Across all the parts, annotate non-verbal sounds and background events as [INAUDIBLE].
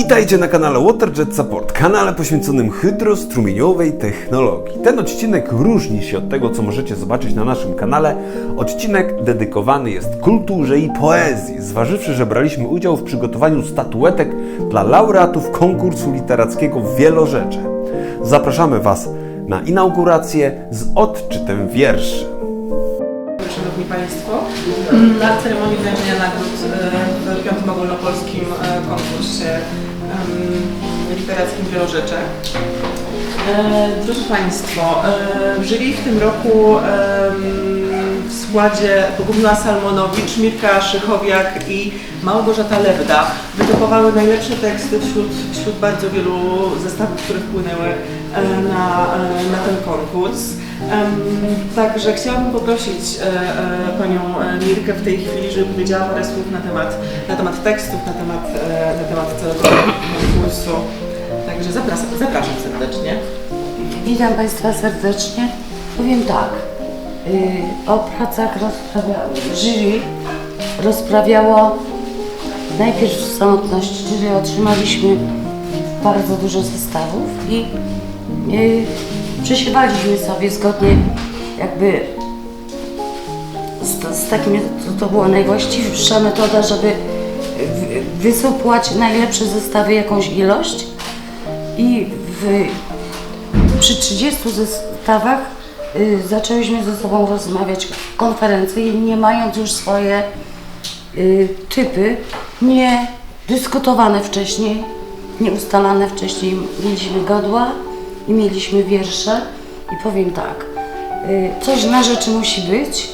Witajcie na kanale WaterJet Support, kanale poświęconym hydrostrumieniowej technologii. Ten odcinek różni się od tego, co możecie zobaczyć na naszym kanale. Odcinek dedykowany jest kulturze i poezji, zważywszy, że braliśmy udział w przygotowaniu statuetek dla laureatów konkursu literackiego Wielorzecze. Zapraszamy Was na inaugurację z odczytem wierszy. Szanowni Państwo, na ceremonii wręczenia nagród e, w piątym ogólnopolskim e, konkursie literackim w Wielorzecze. E, Drodzy Państwo, e, w tym roku składzie Bogumila Salmonowicz, Mirka Szychowiak i Małgorzata Lewda wytypowały najlepsze teksty wśród, wśród bardzo wielu zestawów, które wpłynęły e, na, e, na ten konkurs. Także chciałabym poprosić e, Panią Mirkę w tej chwili, żeby powiedziała parę słów na temat, na temat tekstów, na temat, na temat konkursu. Także zapraszam, zapraszam serdecznie. Witam Państwa serdecznie. Powiem tak, o pracach rozprawiało, jury rozprawiało. Najpierw w samotności, jury otrzymaliśmy bardzo dużo zestawów i y, przesiewaliśmy sobie zgodnie jakby z, z takim, to, to była najwłaściwsza metoda, żeby wysupłać najlepsze zestawy jakąś ilość. I w, przy 30 zestawach y, zaczęliśmy ze sobą rozmawiać konferencyjnie, mając już swoje y, typy, nie dyskutowane wcześniej, nie ustalane wcześniej. Mieliśmy godła i mieliśmy wiersze i powiem tak, y, coś na rzeczy musi być,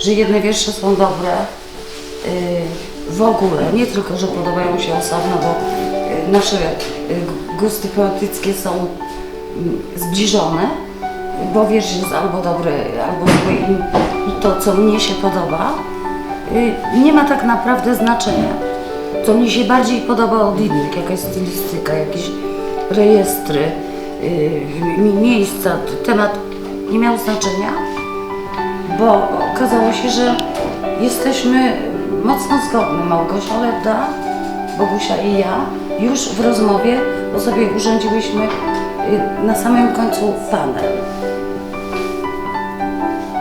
że jedne wiersze są dobre, y, w ogóle, nie tylko, że podobają się osobno, bo nasze gusty poetyckie są mm, zbliżone, bo wiersz jest albo dobry, albo zły i to, co mnie się podoba, y, nie ma tak naprawdę znaczenia. Co mi się bardziej podoba od innych, jakaś stylistyka, jakieś rejestry, y, mi- miejsca, temat nie miał znaczenia, bo okazało się, że jesteśmy mocno zgodne, Małgosia Lewda, Bogusia i ja, już w rozmowie, bo sobie urządziłyśmy y, na samym końcu panel.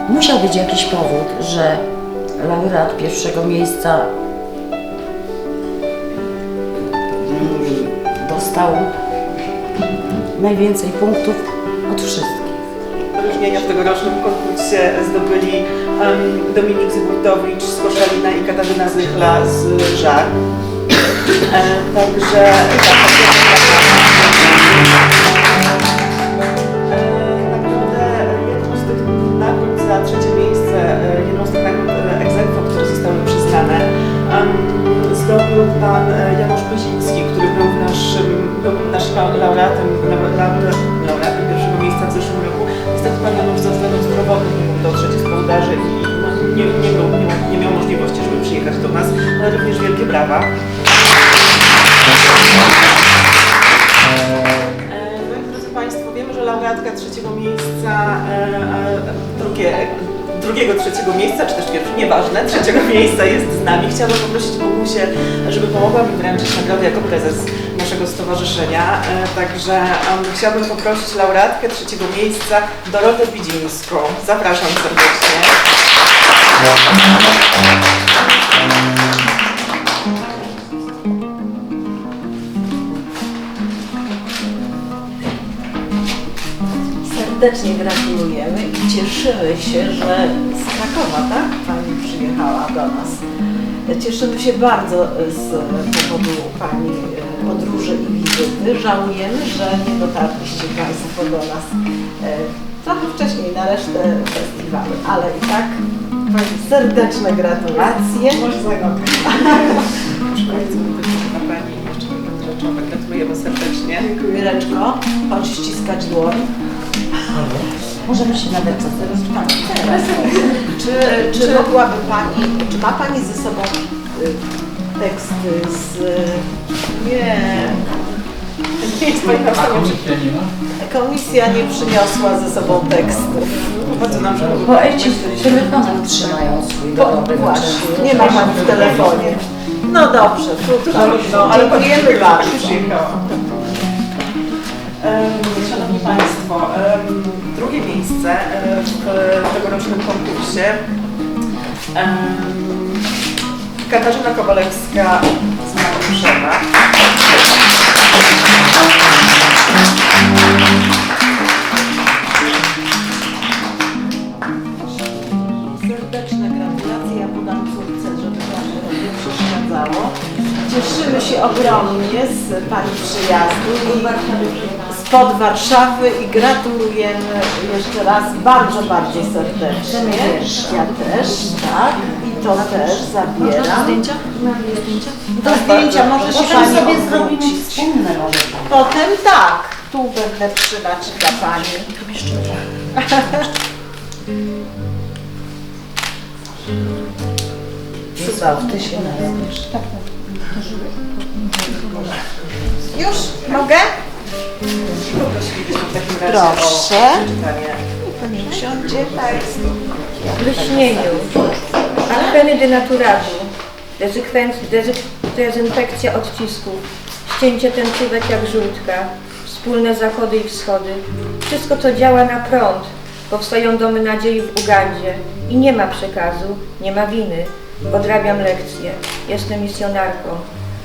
Musiał być jakiś powód, że laureat pierwszego miejsca dostał najwięcej punktów od wszystkich. Wyróżnienia w tegorocznym konkursie zdobyli em, Dominik Zyburtowicz z Koszalina i Katarzyna Zychla z Żar. E, Także E, pan e, Janusz Pyziński, który był naszym, naszym laureatem, lau- lau- laureatem pierwszego miejsca w zeszłym roku. Niestety pan Janusz ze względów zdrowotnych nie mógł dotrzeć z połdarzy i no, nie, nie, był, nie, nie miał możliwości, żeby przyjechać do nas, ale również wielkie brawa. E, No i drodzy Państwo, wiemy, że laureatka trzeciego miejsca, e, e, drugie, drugiego trzeciego miejsca, czy też pierwszego, nieważne, trzeciego miejsca jest z nami. Chciałabym poprosić Bogusię, żeby pomogła mi wręczyć nagrodę jako prezes naszego stowarzyszenia. E, Także em, chciałabym poprosić laureatkę trzeciego miejsca, Dorotę Bidzińską. Zapraszam serdecznie. Serdecznie gratulujemy i cieszymy się, że z Krakowa, tak? Pani przyjechała do nas. Cieszymy się bardzo z powodu Pani e, podróży i wizyty. Żałujemy, że nie dotarliście Państwo do nas e, trochę wcześniej na resztę festiwalu, ale i tak serdeczne gratulacje. Może za rok. Proszę bardzo, Pani jeszcze. Gratulujemy serdecznie. Mireczko, chodź ściskać dłoń. Możemy się nawet co teraz. Czy, czy mogłaby Pani, czy ma Pani ze sobą y, teksty z... Nie, Nie jest Pani na panią komisja nie przyniosła ze sobą tekstów. Bardzo nam żeby Poeci telefonem trzymają swój Bo, dorobek. właśnie, nie ma Pani w telefonie. No dobrze, trudno, no, ale Dziękujemy bardzo. Szanowni Państwo, em, drugie miejsce w tegorocznym konkursie Katarzyna Kowalewska z Makuszewa. Serdeczne gratulacje, ja podam córce, żeby Wam nie przeszkadzało. Cieszymy się ogromnie z Pani przyjazdu i spod Warszawy i gratulujemy jeszcze raz bardzo, bardzo serdecznie. Ja też, tak. I to też zabieram. Do zdjęcia może się Potem Pani sobie zrobimy obrócić. wspólne może. Potem tak, tu będę trzymać dla Pani. Cudownie. Ty się nazwiesz. Już? Mogę? W Proszę. przeczytanie Pani usiądzie, tak. lśnieniu, dezykwen- dezy- dezynfekcja odcisków, ścięcie tęczówek jak żółtka, wspólne zachody i wschody. Wszystko, co działa na prąd. Powstają domy nadziei w Ugandzie i nie ma przekazu, nie ma winy. Odrabiam lekcje. Jestem misjonarką.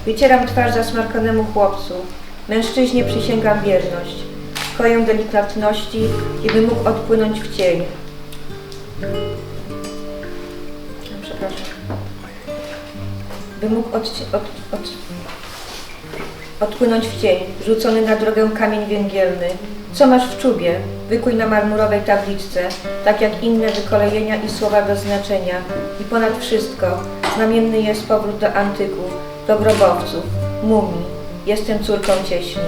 Wycieram twarz zasmarkanemu chłopcu. Mężczyźnie przysięgam wierność. Koję delikatności i mógł odpłynąć w cień. Przepraszam. By mógł od, od, od, odpłynąć w cień, rzucony na drogę kamień węgielny. Co masz w czubie? Wykuj na marmurowej tabliczce, tak jak inne wykolejenia i słowa bez znaczenia. I ponad wszystko, znamienny jest powrót do antyków, do grobowców, mumii. Jestem córką cieśni.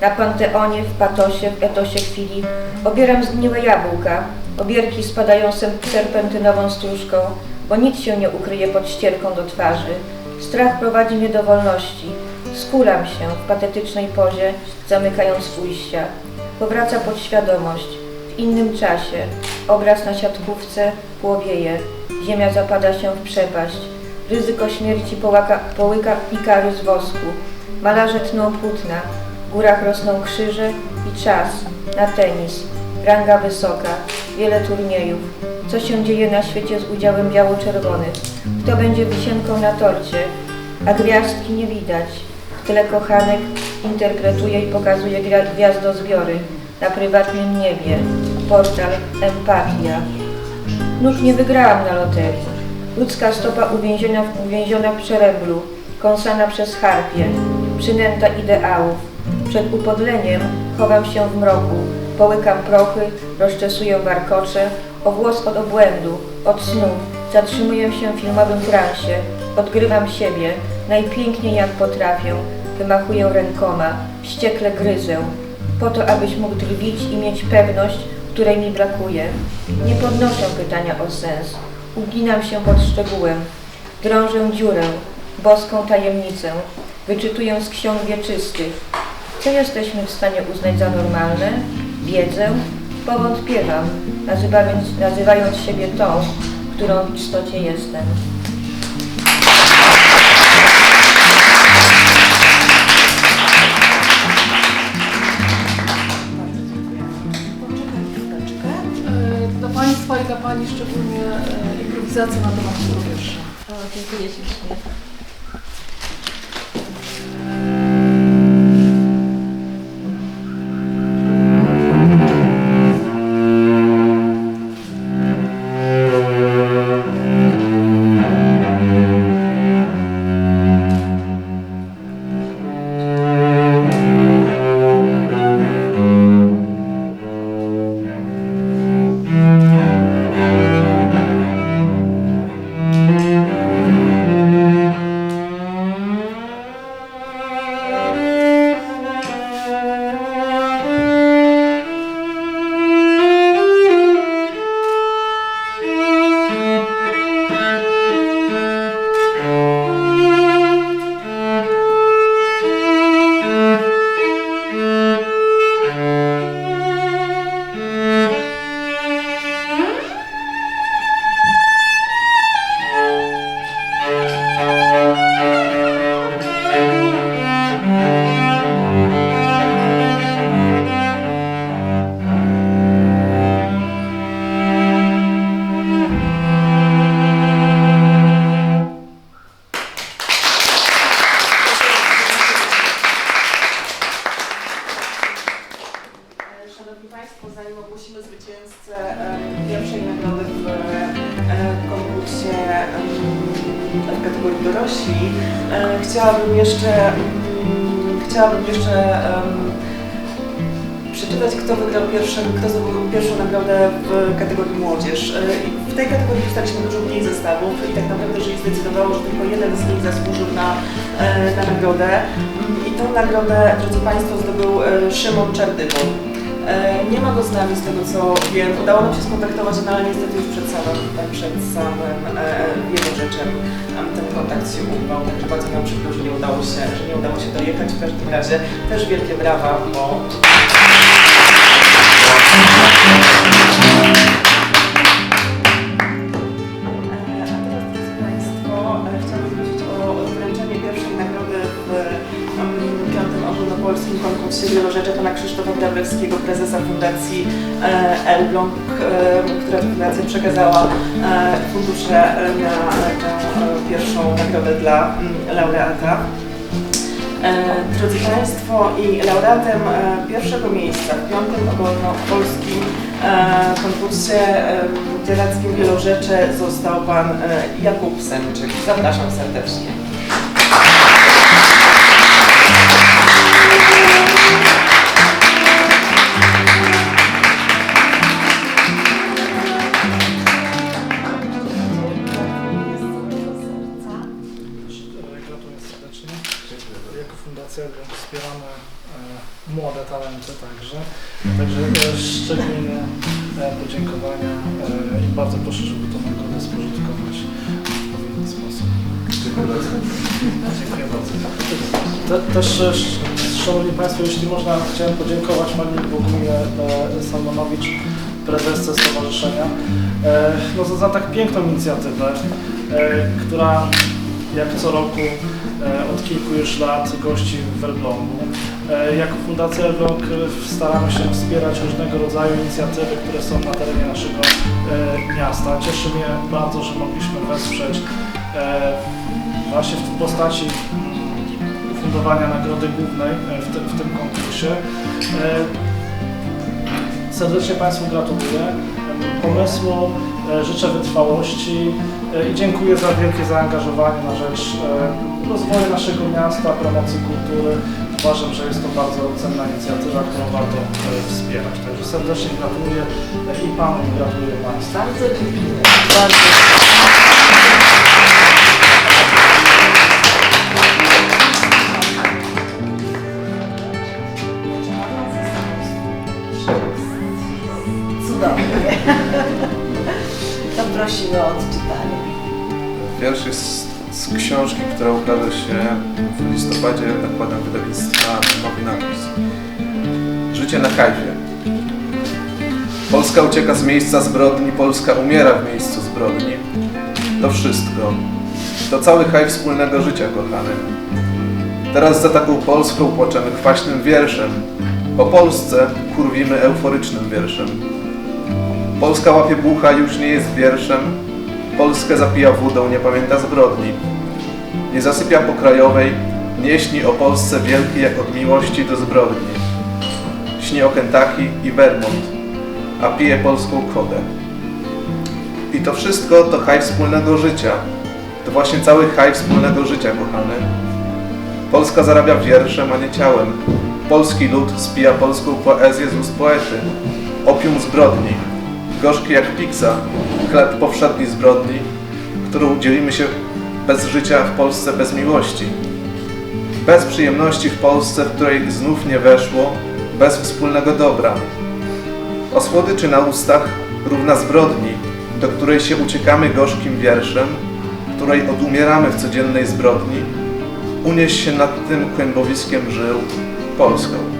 Na panteonie, w patosie, w etosie chwili obieram zgniłe jabłka, obierki spadają serpentynową stróżką, bo nic się nie ukryje pod ścierką do twarzy. Strach prowadzi mnie do wolności. Skulam się w patetycznej pozie, zamykając ujścia. Powraca podświadomość. W innym czasie. Obraz na siatkówce płowieje. Ziemia zapada się w przepaść. Ryzyko śmierci połaka, połyka pikary z wosku. Malarze tną płótna. W górach rosną krzyże i czas na tenis. Ranga wysoka, wiele turniejów. Co się dzieje na świecie z udziałem biało-czerwonych? Kto będzie wisienką na torcie? A gwiazdki nie widać. Tyle kochanek interpretuje i pokazuje gwia- gwiazdozbiory na prywatnym niebie. Portal Empatia. Nóż nie wygrałam na loterii. Ludzka stopa uwięziona w, uwięziona w przeręblu, kąsana przez harpie, przynęta ideałów. Przed upodleniem chowam się w mroku, połykam prochy, rozczesuję warkocze, o włos od obłędu, od snu, zatrzymuję się w filmowym transie, odgrywam siebie, najpiękniej jak potrafię, wymachuję rękoma, wściekle gryzę, po to, abyś mógł drwić i mieć pewność, której mi brakuje. Nie podnoszę pytania o sens, uginam się pod szczegółem, drążę dziurę, boską tajemnicę, wyczytuję z ksiąg wieczystych, co jesteśmy w stanie uznać za normalne? Wiedzę? Powątpiewam, nazywając, nazywając siebie tą, którą w istocie jestem. Pani szczególnie e, improwizacja na temat tego wiersza. Dziękuję ślicznie. W kategorii dorośli. Chciałabym jeszcze, chciałabym jeszcze przeczytać, kto wygrał pierwszy, kto zdobył pierwszą nagrodę w kategorii młodzież. E, W tej kategorii dostaliśmy dużo mniej zestawów i tak naprawdę jury zdecydowało, że tylko jeden z nich zasłużył na, e, na nagrodę. I tą nagrodę, drodzy Państwo, zdobył e, Szymon Czerdywo. E, Nie ma go z nami z tego co wiem. Udało nam się skontaktować, no ale niestety już przed samym, przed samym e, nam ten kontakt się urwał, także bardzo nam przykro, że nie udało się, że nie udało się dojechać. W każdym razie też wielkie brawa, bo prezesa Fundacji Elbląg, e, która to fundacja przekazała e, fundusze na, e, pierwszą nagrodę dla mm, laureata. E, Drodzy Państwo, i laureatem pierwszego miejsca w piątym ogólnopolskim konkursie literackim Wielorzecze został Pan Jakub Semczyk. Zapraszam serdecznie. Też, e, sz- Szanowni Państwo, jeśli można, chciałem podziękować Pani Bogumilie e, Salmanowicz, prezesce stowarzyszenia, e, no, za, za tak piękną inicjatywę, która jak co roku od kilku już lat gości w Elblągu. Jako Fundacja Elbląg staramy się wspierać różnego rodzaju inicjatywy, które są na terenie naszego miasta. Cieszy mnie bardzo, że mogliśmy wesprzeć właśnie w postaci nagrody głównej e, w tym, w tym konkursie. E, Serdecznie Państwu gratuluję pomysłu, e, życzę wytrwałości i dziękuję za wielkie zaangażowanie na rzecz rozwoju naszego miasta, promocji kultury. Uważam, że jest to bardzo cenna inicjatywa, którą warto wspierać. Także serdecznie gratuluję i Panu gratuluję Państwu. Bardzo dziękuję. Bardzo. To prosimy o odczytanie. Wiersz jest z książki, która ukaże się w listopadzie nakładem wydawnictwa Nowy Napis. Życie na hajwie. Polska ucieka z miejsca zbrodni, Polska umiera w miejscu zbrodni. To wszystko. To cały haj wspólnego życia, kochany. Teraz za taką Polską płaczemy kwaśnym wierszem. O Polsce kurwimy euforycznym wierszem. Polska łapie bucha już nie jest wierszem. Polskę zapija wódą, nie pamięta zbrodni. Nie zasypia po krajowej, nie śni o Polsce wielkiej jak od miłości do zbrodni. Śni o Kentucky i Vermont, a pije polską kodę. I to wszystko to haj wspólnego życia. To właśnie cały haj wspólnego życia, kochany. Polska zarabia wierszem, a nie ciałem. Polski lud spija polską poezję z ust poety. Opium zbrodni, gorzki jak piksa, chleb powszedni zbrodni, którą dzielimy się bez życia w Polsce bez miłości. Bez przyjemności w Polsce, w której znów nie weszło, bez wspólnego dobra. O słodyczy na ustach równa zbrodni, do której się uciekamy gorzkim wierszem, której odumieramy w codziennej zbrodni, unieś się nad tym kłębowiskiem żył Polską.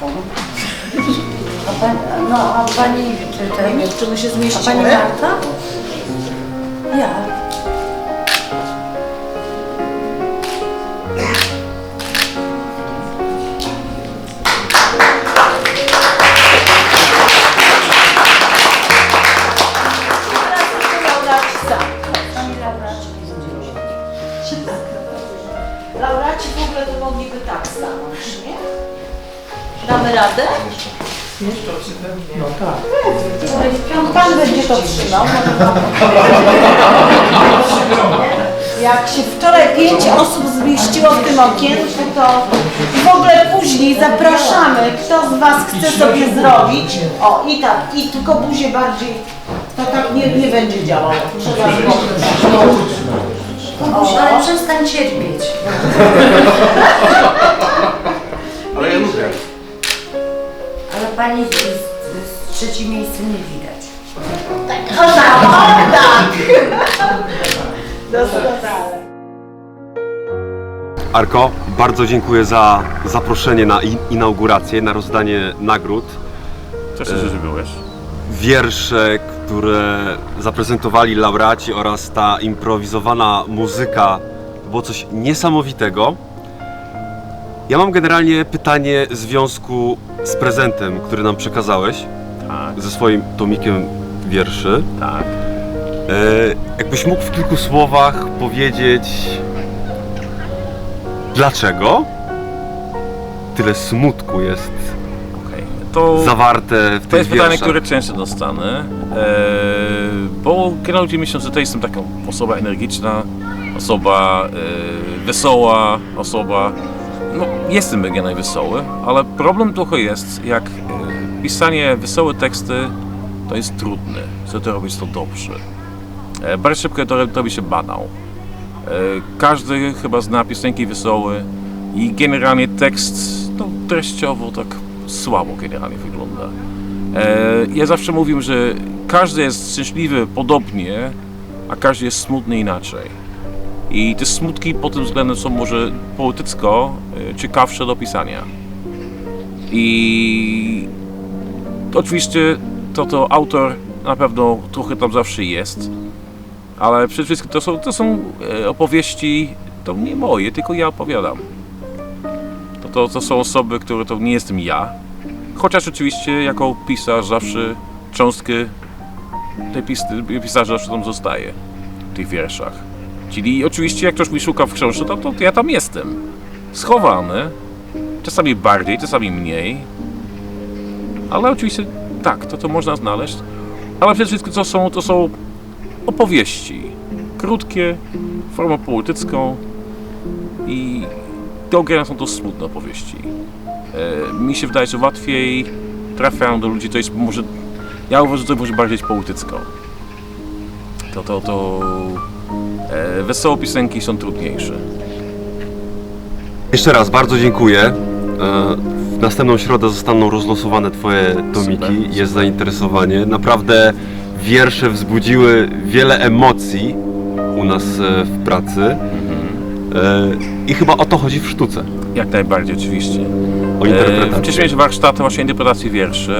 Jurorką. A pani, no, a pani, czy, wiem, czy my się a pani zmieścimy. Marta? Ja. Damy radę? Pan będzie to trzymał. Jak się wczoraj pięć osób zmieściło w tym okienku, to w ogóle później zapraszamy, kto z Was chce sobie zrobić. O i tak, i tylko buzię bardziej, to tak nie, nie będzie działało. Trzeba Kubuś, ale przestań cierpieć. [LAUGHS] pani z, z, z trzecie miejsce nie widać. O tak, o tak! Doskonale. Arko, bardzo dziękuję za zaproszenie na in- inaugurację, na rozdanie nagród. Cieszę się, że byłeś. Wiersze, które zaprezentowali laureaci oraz ta improwizowana muzyka, to było coś niesamowitego. Ja mam generalnie pytanie w związku z prezentem, który nam przekazałeś Tak, ze swoim tomikiem wierszy. tak. E, jakbyś mógł w kilku słowach powiedzieć, dlaczego tyle smutku jest Okej. To, zawarte w tych to jest pytanie, wierszach? które często dostanę, e, bo generalnie myślę, że to jestem taką osoba energiczna, osoba e, wesoła, osoba... No, jestem generalnie wesoły, ale problem trochę jest, jak e, pisanie wesołe teksty, to jest trudne, co to robić to dobrze. E, bardzo szybko to robi się banał. E, każdy chyba zna piosenki wesołe i generalnie tekst no, treściowo tak słabo generalnie wygląda. Ja zawsze mówię, że każdy jest szczęśliwy podobnie, a każdy jest smutny inaczej. I te smutki pod tym względem są może poetycko e, ciekawsze do pisania. I oczywiście to, to autor na pewno trochę tam zawsze jest, ale przede wszystkim to są, to są e, opowieści, to nie moje, tylko ja opowiadam. To, to, to są osoby, które to nie jestem ja. Chociaż oczywiście jako pisarz zawsze cząstkę tej pis, pisarza zawsze tam zostaje w tych wierszach. Czyli oczywiście jak ktoś mi szuka w książce, to, to ja tam jestem. Schowany. Czasami bardziej, czasami mniej. Ale oczywiście tak, to, to można znaleźć. Ale przede wszystkim to są, to są opowieści. Krótkie, formą poetycką i do grania są to smutne opowieści. E, mi się wydaje, że łatwiej trafiają do ludzi, to jest może, ja uważam, że to może bardziej poetycko. To, to, to e, wesołe piosenki są trudniejsze. Jeszcze raz bardzo dziękuję. E, W następną środę zostaną rozlosowane Twoje tomiki. Super. Jest zainteresowanie. Naprawdę wiersze wzbudziły wiele emocji u nas e, w pracy. E, I chyba o to chodzi w sztuce. Jak najbardziej oczywiście. O E, interpretację. Wcześniej mieliśmy warsztaty właśnie interpretacji wierszy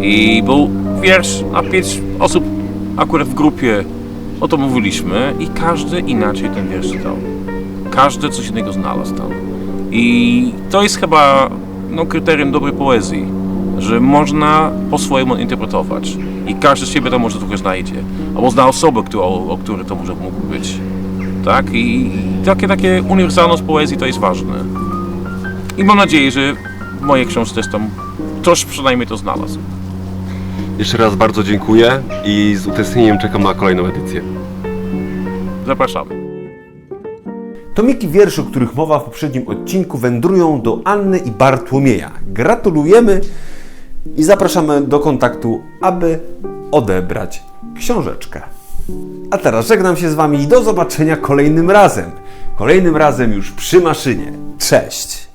i był wiersz na pięć osób akurat w grupie o to mówiliśmy i każdy inaczej ten wiersz czytał. Każdy coś innego znalazł tam. I to jest chyba no, kryterium dobrej poezji, że można po swojemu interpretować i każdy z siebie to może trochę znajdzie. Albo zna osobę, która, o której to może mógł być. Tak? I takie, takie uniwersalność poezji to jest ważne. I mam nadzieję, że w mojej książce też tam ktoś przynajmniej to znalazł. Jeszcze raz bardzo dziękuję i z utęsknieniem czekam na kolejną edycję. Zapraszamy. Tomiki wierszy, o których mowa w poprzednim odcinku, wędrują do Anny i Bartłomieja. Gratulujemy i zapraszamy do kontaktu, aby odebrać książeczkę. A teraz żegnam się z Wami i do zobaczenia kolejnym razem. Kolejnym razem już przy maszynie. Cześć!